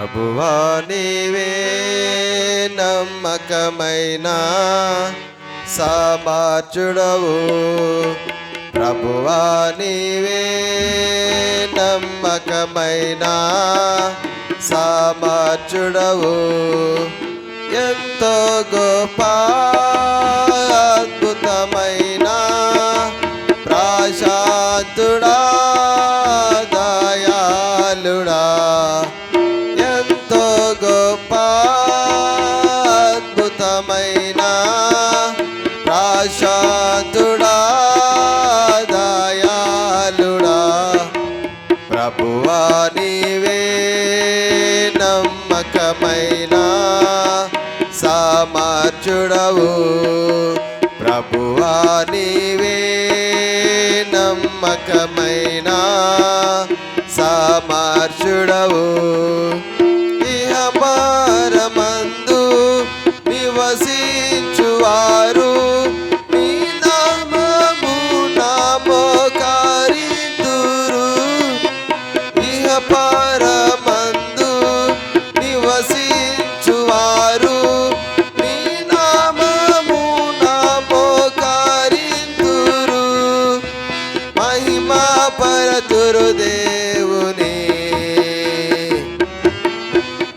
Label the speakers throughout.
Speaker 1: ప్రభువా నీవే నమ్మకమైన సామార్చుడవు ప్రభువా నీవే నమ్మకమైన సామార్చుడవు ఎంతో గోపా గొప్ప అద్భుతమైన ప్రాశాంతుడా దయాళుడా. ప్రభువా నీవే నమ్మకమైన సామర్థ్యుడవు. ప్రభువా నీవే నమ్మకమైన సామర్థ్యుడవు.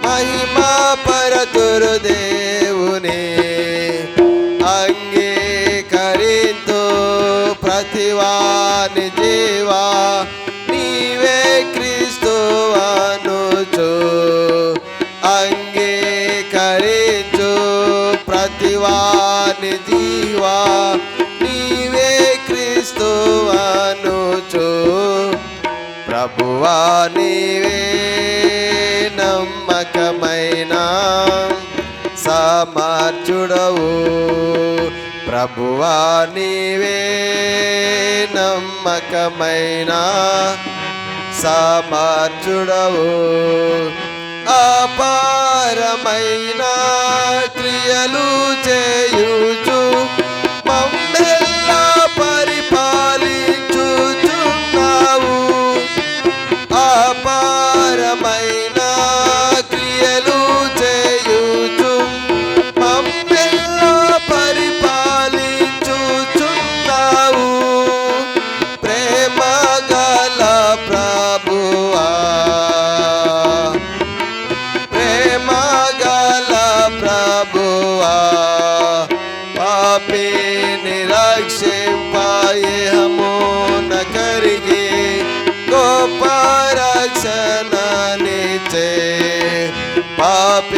Speaker 1: మహిమా పరతురు దేవుని. అంగీకరింతు ప్రతివాని జీవా. నీవే క్రీస్తు అనుచు. అంగీకరించు ప్రతివాని జీవా. నీవే క్రీస్తు అనుచు. ప్రభువా నీవే మార్చుడవు. ప్రభువా నీవే నమ్మకమైన సామర్థ్యుడవు అపారమైన క్రియలు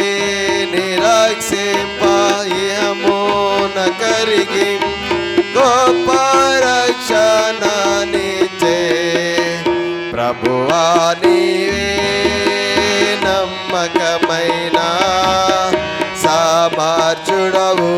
Speaker 1: పాపి నిరక్షింపాయమున కరిగి గొప్ప రక్షణనిచే ప్రభువా నీవే నమ్మకమైన సామర్థ్యుడవు.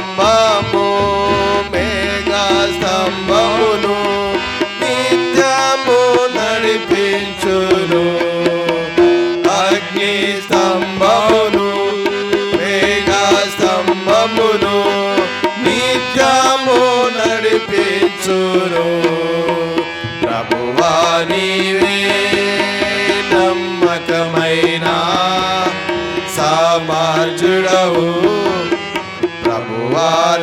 Speaker 1: స్తంభము మేఘ స్తంభమును నిత్యము నడిపించును అగ్ని స్తంభమును మేఘ స్తంభమును నిత్యము నడిపించును ప్రభువా నీవే నమ్మకమైన సామార్జుడవు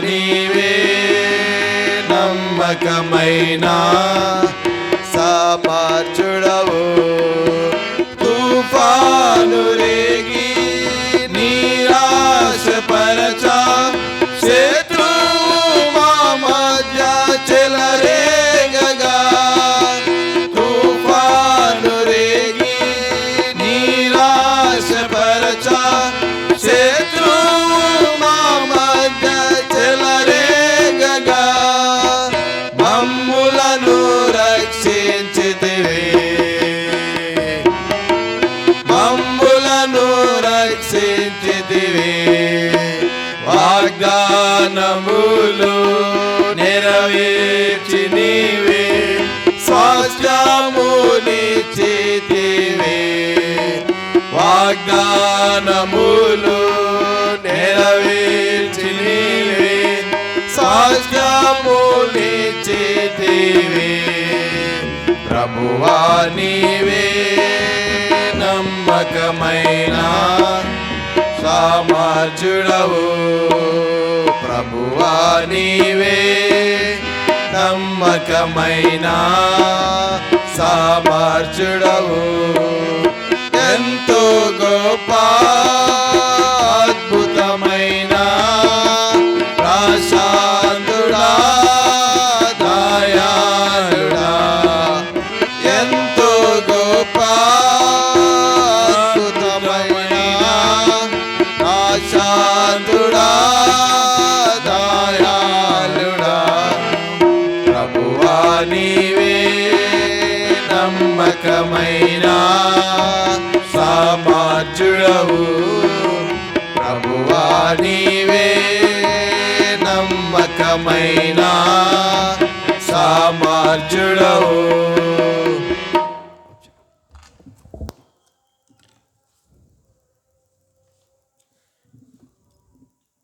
Speaker 1: నీవే నమ్మకమైనా. వాగ్దానములు నెరవేర్చి నీవే స్వాస్థ్యమునిచ్చితివే వాగ్దానములు నెరవేర్చి నీవే సాధ్యమునిచ్చితివే ప్రభువా నీవే నమ్మకమైన సామార్జుడవు ప్రభువా నీవే. నమ్మకమైన సామర్చుడవు ఎంతో గొప్ప सा जुड